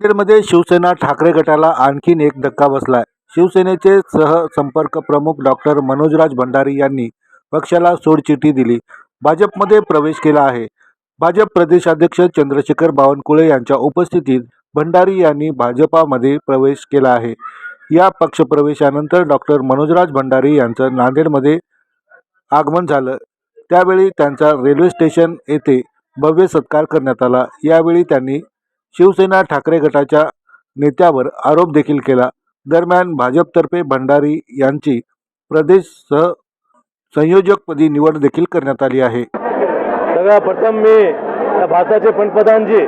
नांदेडमध्ये शिवसेना ठाकरे गटाला आणखीन एक धक्का बसलाय. शिवसेनेचे सहसंपर्क प्रमुख डॉक्टर मनोजराज भंडारी यांनी पक्षाला सोडचिठी दिली. भाजपमध्ये प्रवेश केला आहे. भाजप प्रदेशाध्यक्ष चंद्रशेखर बावनकुळे यांच्या उपस्थितीत भंडारी यांनी भाजपामध्ये प्रवेश केला आहे. या पक्षप्रवेशानंतर डॉक्टर मनोजराज भंडारी यांचं नांदेडमध्ये आगमन झालं. त्यावेळी त्यांचा रेल्वे स्टेशन येथे भव्य सत्कार करण्यात आला. यावेळी त्यांनी शिवसेना ठाकरे गटाच्या नेत्यावर आरोप देखील केला. दरम्यान भाजपतर्फे भंडारी यांची प्रदेश सह संयोजकपदी निवड देखील करण्यात आली आहे. सगळ्या प्रथम मी या भारताचे पंतप्रधानजी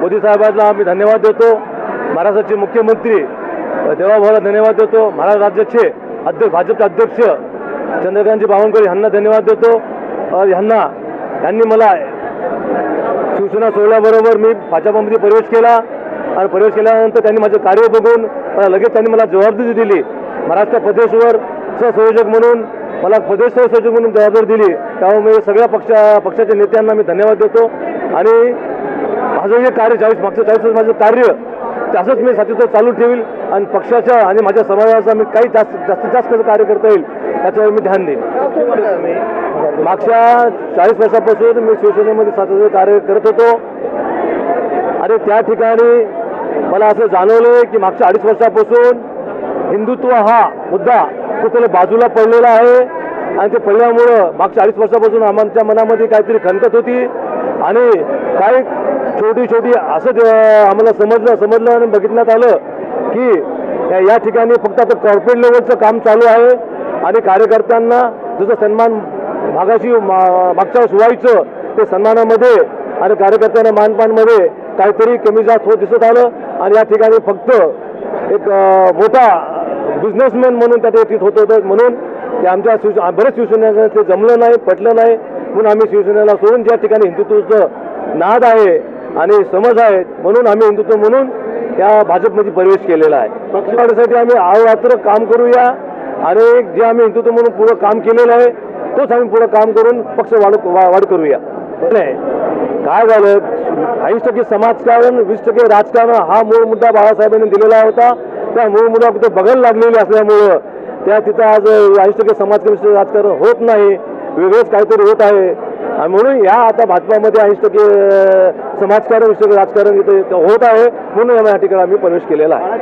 मोदी साहेबांना आम्ही धन्यवाद देतो. महाराष्ट्राचे मुख्यमंत्री देवाभाऊला धन्यवाद देतो. महाराष्ट्र राज्याचे अध्यक्ष भाजपचे अध्यक्ष चंद्रकांतजी बावनकुळे यांना धन्यवाद देतो. यांना यांनी मला शिवसेना सोडल्याबरोबर मी भाजपामध्ये प्रवेश केला. आणि प्रवेश केल्यानंतर त्यांनी माझं कार्य बघून मला लगेच त्यांनी मला जबाबदारी दिली. महाराष्ट्र प्रदेशवर सहसंयोजक म्हणून मला प्रदेश सहसंयोजक म्हणून जबाबदारी दिली. त्यामुळे मी सगळ्या पक्षा पक्षाच्या नेत्यांना मी धन्यवाद देतो. आणि माझं हे कार्य चाळीस मागचं चाळीस माझं कार्य ते मी सातत्य चालू ठेवील आणि पक्षाच्या आणि माझ्या समाजाचा मी काही जास्त जास्तीत जास्त कसं कार्य करता येईल याच्यावर मी ध्यान देईन. मागच्या चाळीस वर्षापासून मी शिवसेनेमध्ये सातत्य कार्य करत होतो. आणि त्या ठिकाणी मला असं जाणवलं की मागच्या अडीच वर्षापासून हिंदुत्व हा मुद्दा कुठेतरी बाजूला पडलेला आहे. आणि ते पडल्यामुळं मागच्या अडीच वर्षापासून आमच्या मनामध्ये काहीतरी खंतत होती. आणि काही छोटी छोटी असं आम्हाला समजलं समजलं आणि बघितण्यात आलं की या- या ठिकाणी फक्त आता कॉर्पोरेट लेवलचं काम चालू आहे आणि कार्यकर्त्यांना जसं सन्मान भागाशी मा- मागच्या वेळेस व्हायचं ते सन्मानामध्ये आणि कार्यकर्त्यांना मानपानमध्ये काहीतरी कमी जास्त होत दिसत आलं आणि या ठिकाणी फक्त एक मोठा बिझनेसमॅन म्हणून त्या ठिकाणी होत होतं म्हणून ते आमच्या शिवसे बरेच शिवसेनेला ते जमलं नाही पटलं नाही. म्हणून आम्ही शिवसेनेला सोडून ज्या ठिकाणी हिंदुत्वाचं नाद आहे आणि समज आहे म्हणून आम्ही हिंदुत्व म्हणून त्या भाजपमध्ये प्रवेश केलेला आहे. पक्षवाढीसाठी आम्ही अहोरात्र काम करूया आणि जे आम्ही हिंदुत्व म्हणून पुढं काम केलेलं आहे तोच आम्ही पुढं काम करून पक्ष वाढ वा- वाढ करूया. नाही काय झालं? ऐंशी टक्के समाजकारण वीस टक्के राजकारण हा मूळ मुद्दा बाळासाहेबांनी दिलेला होता. त्या मूळ मुद्दा कुठे बघायला लागलेली असल्यामुळं त्या तिथं आज ऐंशी टक्के समाजकारण राजकारण होत नाही. वेगळंच काहीतरी होत आहे. आणि म्हणून या आता भाजपामध्ये ऐंशी टक्के समाजकारण वीस राजकारण इथे होत आहे. म्हणून या ठिकाणी आम्ही प्रवेश केलेला आहे.